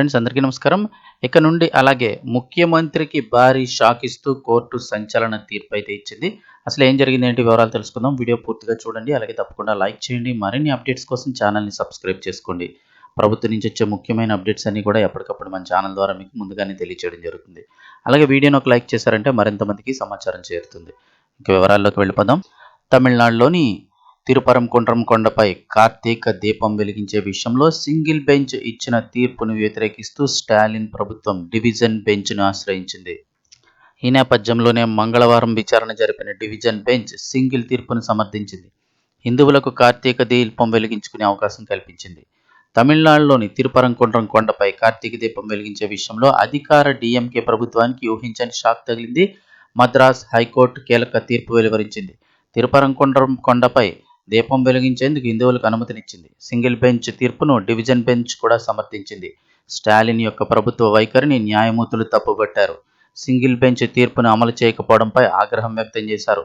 Friends అందరికీ నమస్కారం. ఇక నుండి అలాగే ముఖ్యమంత్రికి భారీ షాక్ ఇస్తూ కోర్టు సంచలన తీర్పు అయితే ఇచ్చింది. అసలు ఏం జరిగింది ఏంటి వివరాలు తెలుసుకుందాం. వీడియో పూర్తిగా చూడండి. అలాగే తప్పకుండా లైక్ చేయండి. మరిన్ని అప్డేట్స్ కోసం ఛానల్ని సబ్స్క్రైబ్ చేసుకోండి. ప్రభుత్వం నుంచి వచ్చే ముఖ్యమైన అప్డేట్స్ అన్ని కూడా ఎప్పటికప్పుడు మన ఛానల్ ద్వారా మీకు ముందుగానే తెలియచేయడం జరుగుతుంది. అలాగే వీడియోని ఒక లైక్ చేశారంటే మరింత మందికి సమాచారం చేరుతుంది. ఇంకా వివరాల్లోకి వెళ్ళిపోదాం. తమిళనాడులోని తిరుపరంకుంట్రం కొండపై కార్తీక దీపం వెలిగించే విషయంలో సింగిల్ బెంచ్ ఇచ్చిన తీర్పును వ్యతిరేకిస్తూ స్టాలిన్ ప్రభుత్వం డివిజన్ బెంచ్ను ఆశ్రయించింది. ఈ నేపథ్యంలోనే మంగళవారం విచారణ జరిపిన డివిజన్ బెంచ్ సింగిల్ తీర్పును సమర్థించింది. హిందువులకు కార్తీక దీపం వెలిగించుకునే అవకాశం కల్పించింది. తమిళనాడులోని తిరుపరంకుండ్రం కొండపై కార్తీక దీపం వెలిగించే విషయంలో అధికార డిఎంకే ప్రభుత్వానికి ఊహించని షాక్ తగిలింది. మద్రాస్ హైకోర్టు కీలక తీర్పు వెలువరించింది. తిరుపరంకుండ్రం కొండపై దీపం వెలిగించేందుకు హిందువులకు అనుమతినిచ్చింది. సింగిల్ బెంచ్ తీర్పును డివిజన్ బెంచ్ కూడా సమర్థించింది. స్టాలిన్ యొక్క ప్రభుత్వ వైఖరిని న్యాయమూర్తులు తప్పుబట్టారు. సింగిల్ బెంచ్ తీర్పును అమలు చేయకపోవడంపై ఆగ్రహం వ్యక్తం చేశారు.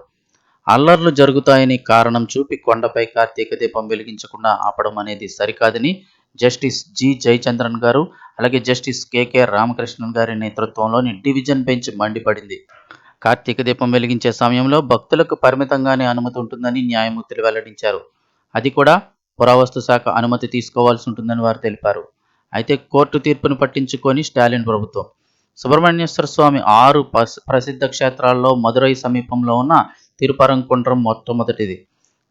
అల్లర్లు జరుగుతాయని కారణం చూపి కొండపై కార్తీక దీపం వెలిగించకుండా ఆపడం అనేది సరికాదని జస్టిస్ జి. జయచంద్రన్ గారు అలాగే జస్టిస్ కెకే రామకృష్ణన్ గారి నేతృత్వంలోని డివిజన్ బెంచ్ మండిపడింది. కార్తీక దీపం వెలిగించే సమయంలో భక్తులకు పరిమితంగానే అనుమతి ఉంటుందని న్యాయమూర్తులు వెల్లడించారు. అది కూడా పురావస్తు శాఖ అనుమతి తీసుకోవాల్సి ఉంటుందని వారు తెలిపారు. అయితే కోర్టు తీర్పును పట్టించుకొని స్టాలిన్ ప్రభుత్వం. సుబ్రహ్మణ్యేశ్వర స్వామి ఆరు ప్రసిద్ధ క్షేత్రాల్లో మదురై సమీపంలో ఉన్న తిరుపరంకుండ్రం మొట్టమొదటిది.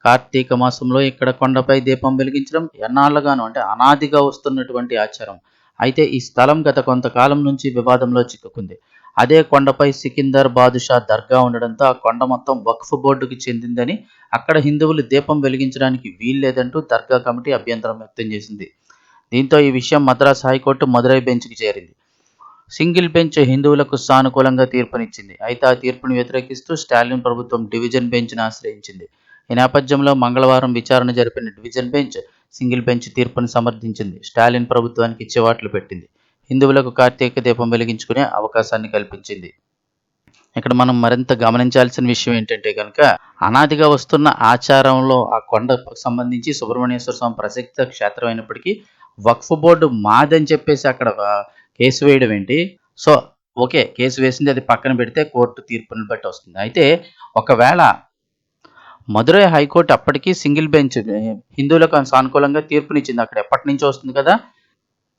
కార్తీక మాసంలో ఇక్కడ కొండపై దీపం వెలిగించడం ఎన్నాళ్ళగాను అంటే అనాదిగా వస్తున్నటువంటి ఆచారం. అయితే ఈ స్థలం గత కొంతకాలం నుంచి వివాదంలో చిక్కుకుంది. అదే కొండపై సికిందర్ బాదుషా దర్గా ఉండడంతో ఆ కొండ మొత్తం వక్ఫ్ బోర్డుకి చెందిందని అక్కడ హిందువులు దీపం వెలిగించడానికి వీల్లేదంటూ దర్గా కమిటీ అభ్యంతరం వ్యక్తం చేసింది. దీంతో ఈ విషయం మద్రాస్ హైకోర్టు మదురై బెంచ్కి చేరింది. సింగిల్ బెంచ్ హిందువులకు సానుకూలంగా తీర్పునిచ్చింది. అయితే ఆ తీర్పును వ్యతిరేకిస్తూ స్టాలిన్ ప్రభుత్వం డివిజన్ బెంచ్ను ఆశ్రయించింది. ఈ నేపథ్యంలో మంగళవారం విచారణ జరిపిన డివిజన్ బెంచ్ సింగిల్ బెంచ్ తీర్పును సమర్థించింది. స్టాలిన్ ప్రభుత్వానికి చివాట్లు పెట్టింది. హిందువులకు కార్తీక దీపం వెలిగించుకునే అవకాశాన్ని కల్పించింది. ఇక్కడ మనం మరింత గమనించాల్సిన విషయం ఏంటంటే కనుక అనాదిగా వస్తున్న ఆచారంలో ఆ కొండకు సంబంధించి సుబ్రహ్మణ్యేశ్వర స్వామి ప్రసిద్ధ క్షేత్రం అయినప్పటికీ వక్ఫ్ బోర్డు మాదని చెప్పేసి అక్కడ కేసు వేయడం ఏంటి? సో ఓకే కేసు వేసింది అది పక్కన పెడితే కోర్టు తీర్పుని బట్టి వస్తుంది. అయితే ఒకవేళ మధురై హైకోర్టు అప్పటికీ సింగిల్ బెంచ్ హిందువులకు సానుకూలంగా తీర్పునిచ్చింది. అక్కడ ఎప్పటి నుంచో వస్తుంది కదా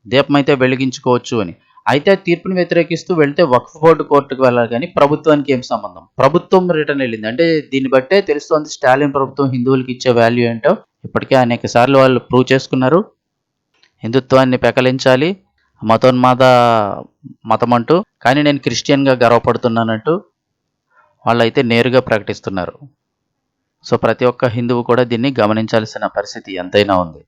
దీపం అయితే వెలిగించుకోవచ్చు అని. అయితే తీర్పును వ్యతిరేకిస్తూ వెళ్తే వక్ఫ్ బోర్డు కోర్టుకు వెళ్ళాలి కానీ ప్రభుత్వానికి ఏం సంబంధం? ప్రభుత్వం రిటర్న్ వెళ్ళింది. అంటే దీన్ని బట్టే తెలుస్తోంది స్టాలిన్ ప్రభుత్వం హిందువులకి ఇచ్చే వాల్యూ ఏంటో. ఇప్పటికే అనేక సార్లు వాళ్ళు ప్రూవ్ చేసుకున్నారు. హిందుత్వాన్ని పెకలించాలి. మతోన్మాద మతం అంటూ కానీ నేను క్రిస్టియన్గా గర్వపడుతున్నానంటూ వాళ్ళైతే నేరుగా ప్రకటిస్తున్నారు. సో ప్రతి ఒక్క హిందువు కూడా దీన్ని గమనించాల్సిన పరిస్థితి ఎంతైనా ఉంది.